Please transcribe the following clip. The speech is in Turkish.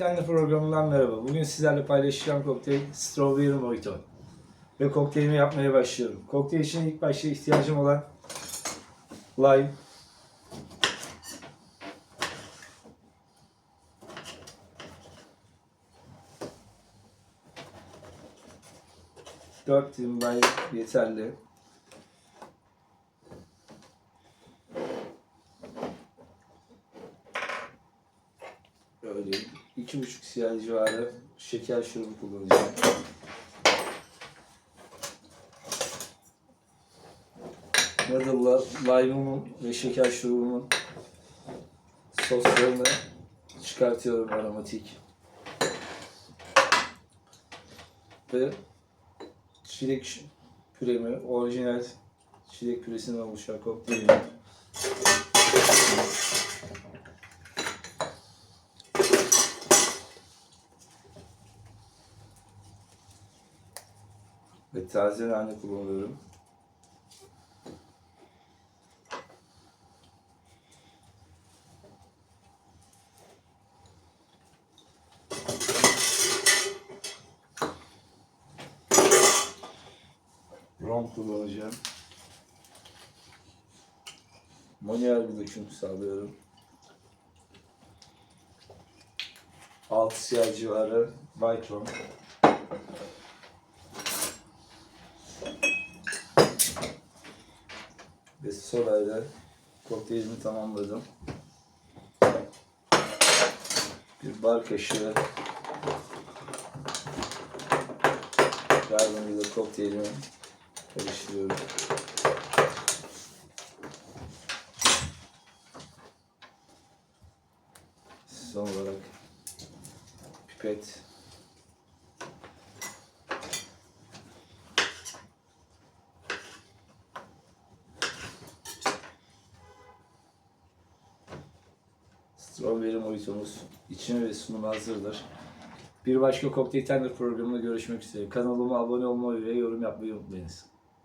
Bartender programından merhaba. Bugün sizlerle paylaşacağım kokteyl Strawberry Mojito. Ve kokteylimi yapmaya başlıyorum. Kokteyl için ilk başta ihtiyacım olan lime, Dört dilim lime yeterli. Öyle 2,5 cm civarı şeker şurubu kullanacağım. Noodle'la lime'ımın ve şeker şurubumun soslarını çıkartıyorum aromatik. Ve çilek püremi, orijinal çilek püresinden oluşan kokteylim. Ve taze nane kullanıyorum. Rom kullanacağım. Manuel bir döküm sağlıyorum. 6 siyah civarı white rum. Ve sodayla kokteylimi tamamladım. Bir bar kaşığı yardımıyla kokteylimi karıştırıyorum. Son olarak pipet Strawberry mojitomuz içine ve sunuma hazırdır. Bir başka Kokteyl Tender programında görüşmek üzere. Kanalıma abone olmayı ve yorum yapmayı unutmayınız.